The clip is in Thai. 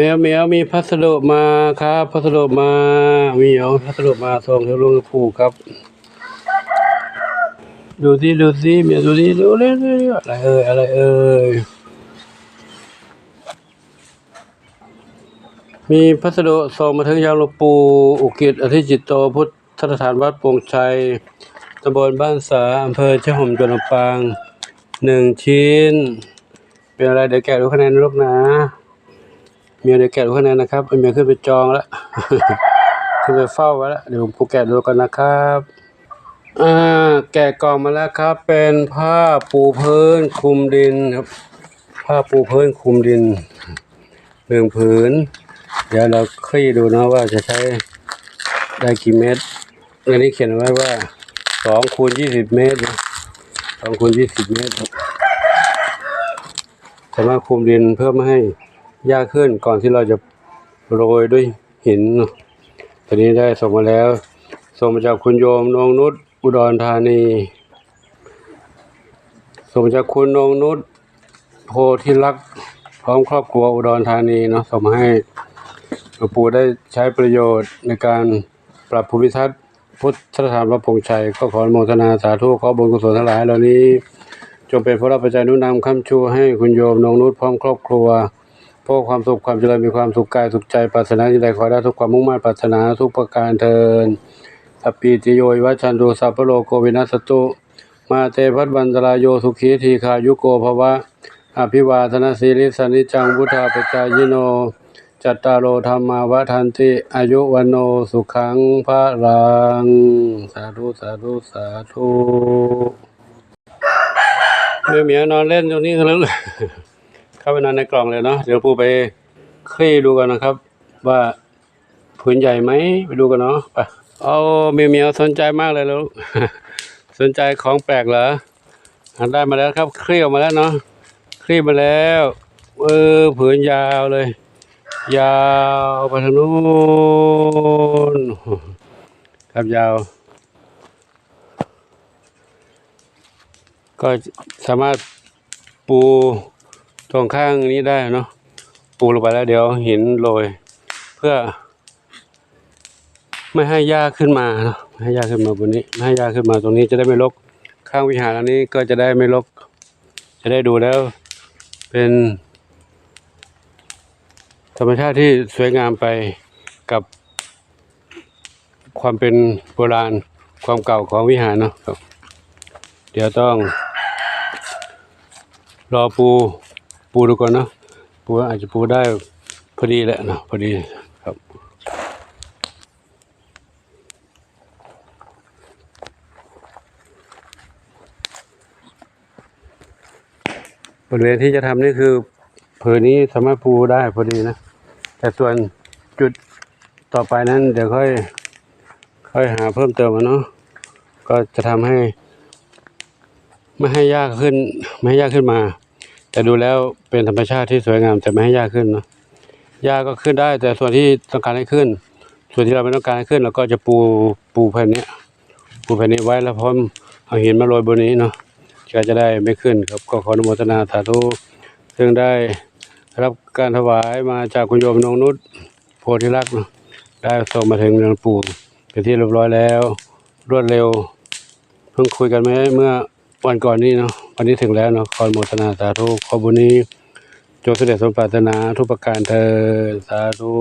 แมวแมวมีพัสดุมาครับพัสดุมามีเอาพัสดุมาส่งถึงลุงปู่ครับ ดูสิดูสิเมียดูสิดูเร็วเร็วอะไรเอ่ยอะไรเอ่ยมีพัสดุส่งมาถึงยังหลวงปู่อุกิจอธิจิตโตพุทธสถานวัดป่งชัยตำบลบ้านสาอำเภอเจ้าห่มจังหวัดลำปางหนึ่งชิ้น เป็นอะไรเดี๋ยวแกะดูคะแนนลูกนะ เมียเดี๋ยวแกะดูคะแนนนะครับเอเมียขึ้นไปจองแล้วขึ้นไปเฝ้าไว้แล้วเดี๋ยวผมกูแกะดูกันนะครับอ่าแกะกล่องมาแล้วครับ เป็นผ้าปูพื้นคลุมดินครับ ผ้าปูพื้นคลุมดินหนึ่งผืน เดี๋ยวเราคลี่ดูนะว่าจะใช้ได้กี่เมตรอันนี้เขียนไว้ว่าสองคูณยี่สิบเมตรสองคูณยี่สิบเมตรสามารถคลุมดินเพื่อไม่ให้ ยากขึ้นก่อนที่เราจะโรยด้วยหินตอนนี้ได้ส่งมาแล้ว ส่งมาจากคุณโยมนงนุชอุดรธานีส่งมาจากคุณนงนุชโพธิรักษ์พร้อมครอบครัวอุดรธานีเนาะส่งมาให้หลวงปู่ได้ใช้ประโยชน์ในการปรับภูมิทัศน์พุทธสถานพระพงษ์ชัยก็ขออนุโมทนาสาธุขอบุญกุศลทั้งหลายเหล่านี้ จงเป็นพระรับปัจจัยนุนำคำชูให้คุณโยมนงนุชพร้อมครอบครัว พวกความสุขความเจริญมีความสุขกายสุขใจปรารถนาที่ใดขอได้ทุกความมุ่งมั่นปรารถนาทุกประการเทินสัพปีติโยวิวัชชันตุสัพพโลโกวินัสตุมาเตพัดบันตรายโยสุขีทีขายุโกภวะอภิวาทนาสีลิสนิจังพุทธาปจายโน จัตตารโอธรรมาวทันติอายุวันโนสุขังพระรัง สาธุสาธุสาธุเมียเมียนอนเล่นตรงนี้กันแล้ว เข้าไปนอนในกล่องเลยเนาะเดี๋ยวปูไปคลี่ดูกันนะครับ ว่าผืนใหญ่ไหมไปดูกันเนาะไปเอาเมียเมียสนใจมากเลยลูกสนใจของแปลกเหรออะได้มาแล้วครับคลี่ออกมาแล้วเนาะคลี่มาแล้วเออผืนยาวเลย ยาวไปทางนู้นครับยาว ก็สามารถปู ตรงข้างนี้ได้เนาะปูลงไปแล้วเดี๋ยวหินโรยเพื่อ ไม่ให้หญ้าขึ้นมาเนาะไม่ให้หญ้าขึ้นมาบนนี้ไม่ให้หญ้าขึ้นมาตรงนี้จะได้ไม่รกข้างวิหารอันนี้ก็จะได้ไม่รกจะได้ดูแล้ว เป็นธรรมชาติที่สวยงามไปกับ ความเป็นโบราณความเก่าของวิหารเนาะเดี๋ยวต้อง รอปู ปูดูก่อนเนาะปูอาจจะปูได้พอดีแหละเนาะพอดีครับบริเวณที่จะทำนี่คือเผืนนี้สามารถปูได้พอดีนะ แต่ส่วนจุดต่อไปนั้น เดี๋ยวค่อย ค่อยหาเพิ่มเติมอะเนาะก็จะทำให้ ไม่ให้ยากขึ้น ไม่ให้ยากขึ้นมา แต่ดูแล้วเป็นธรรมชาติที่สวยงามแต่ไม่ให้ยากขึ้นเนาะยากก็ขึ้นได้ แต่ส่วนที่ต้องการให้ขึ้น ส่วนที่เราไม่ต้องการให้ขึ้นเราก็จะปูปูแผ่นนี้ปูแผ่นนี้ไว้แล้วพร้อมเอาหินมาโรยบนนี้เนาะก็จะได้ไม่ขึ้นครับก็ขออนุโมทนาสาธุซึ่งได้รับการถวายมาจากคุณโยมนงนุชโพธิรักษ์ได้ส่งมาถึงหลวงปู่เป็นที่เรียบร้อยแล้ว รวดเร็ว เพิ่งคุยกันไหมเมื่อ วันก่อนนี้เนาะวันนี้ถึงแล้วเนาะขออนุโมทนาสาธุขอบุญนี้จงเสด็จสมปรารถนาทุกประการเธอสาธุ